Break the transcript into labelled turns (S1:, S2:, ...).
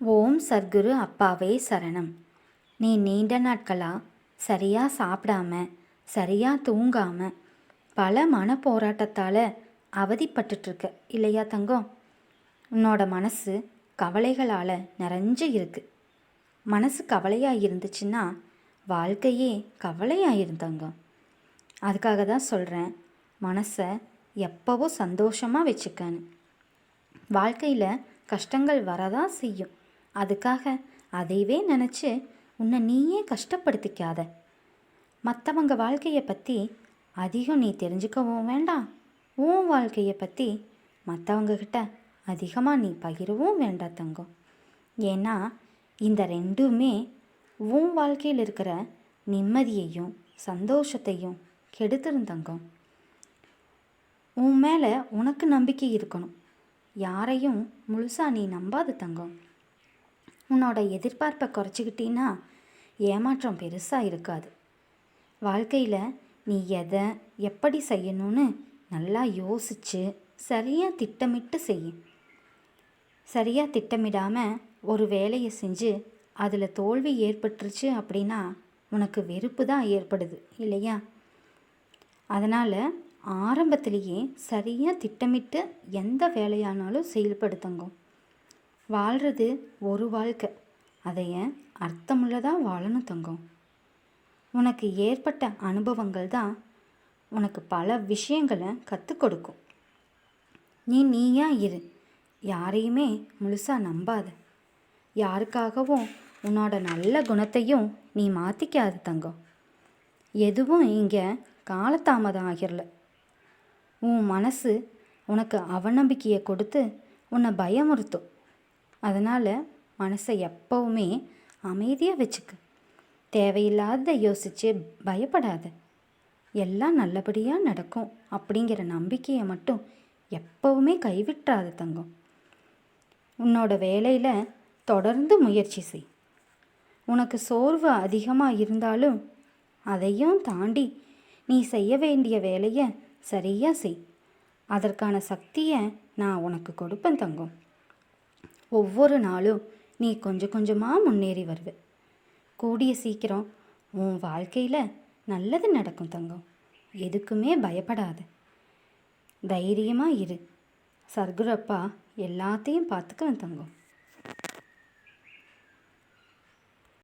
S1: ஓம் சர்க்குரு அப்பாவே சரணம். நீ நீண்ட நாட்களாக சரியாக சாப்பிடாம சரியாக தூங்காம பல மன போராட்டத்தால் அவதிப்பட்டுட்ருக்க இல்லையா தங்கம்? உன்னோட மனசு கவலைகளால் நிறைஞ்சு இருக்கு. மனசு கவலையாக இருந்துச்சுன்னா வாழ்க்கையே கவலையாக இருந்தங்கோ அதுக்காக தான் சொல்கிறேன் மனசை எப்போவும் சந்தோஷமாக வச்சுக்கன்னு. வாழ்க்கையில் கஷ்டங்கள் வரதான் செய்யும். அதுக்காக அதைவே நினச்சி உன்னை நீயே கஷ்டப்படுத்திக்காத. மற்றவங்க வாழ்க்கையை பற்றி அதிகம் நீ தெரிஞ்சுக்கவும் வேண்டாம். உன் வாழ்க்கையை பற்றி மற்றவங்கக்கிட்ட அதிகமாக நீ பகிரவும் வேண்டாம் தங்கம். ஏன்னா இந்த ரெண்டுமே உன் வாழ்க்கையில் இருக்கிற நிம்மதியையும் சந்தோஷத்தையும் கெடுத்துரும் தங்கம். உன் மேலே உனக்கு நம்பிக்கை இருக்கணும். யாரையும் முழுசாக நீ நம்பாது தங்கம். உன்னோட எதிர்பார்ப்பை குறைச்சிக்கிட்டீன்னா ஏமாற்றம் பெருசாக இருக்காது. வாழ்க்கையில் நீ எதை எப்படி செய்யணும்னு நல்லா யோசித்து சரியாக திட்டமிட்டு செய் சரியாக திட்டமிடாமல் ஒரு வேலையை செஞ்சு அதில் தோல்வி ஏற்பட்டுருச்சு அப்படின்னா உனக்கு வெறுப்பு தான் ஏற்படுது இல்லையா? அதனால் ஆரம்பத்திலேயே சரியாக திட்டமிட்டு எந்த வேலையானாலும் செயல்படுத்துங்க. வாழ்கிறது ஒரு வாழ்க்கை. அதைய அர்த்தமுள்ளதாக வாழணும் தங்கம். உனக்கு ஏற்பட்ட அனுபவங்கள் தான் உனக்கு பல விஷயங்களை கற்றுக் கொடுக்கும். நீ நீயா இரு. யாரையுமே முழுசாக நம்பாத. யாருக்காகவும் உன்னோட நல்ல குணத்தையும் நீ மாற்றிக்காத தங்கம். எதுவும் இங்கே காலதாமதம் ஆகிரல. உன் மனசு உனக்கு அவநம்பிக்கையை கொடுத்து உன்னை பயமுறுத்தும். அதனால் மனசை எப்போவுமே அமைதியாக வச்சுக்க. தேவையில்லாத யோசித்து பயப்படாத. எல்லாம் நல்லபடியாக நடக்கும் அப்படிங்கிற நம்பிக்கையை மட்டும் எப்போவுமே கைவிட்டுறாத தங்கம். உன்னோட வேலையில் தொடர்ந்து முயற்சி செய். உனக்கு சோர்வு அதிகமாக இருந்தாலும் அதையும் தாண்டி நீ செய்ய வேண்டிய வேலையை சரியாக செய். அதற்கான சக்தியை நான் உனக்கு கொடுப்பேன் தங்கம். ஒவ்வொரு நாளும் நீ கொஞ்சம் கொஞ்சமாக முன்னேறி வருவ கூடிய சீக்கிரம் உன் வாழ்க்கையில் நல்லது நடக்கும் தங்கம். எதுக்குமே பயப்படாத. தைரியமாக இரு. சர்க்குரப்பா எல்லாத்தையும் பார்த்துக்குவேன் தங்கம்.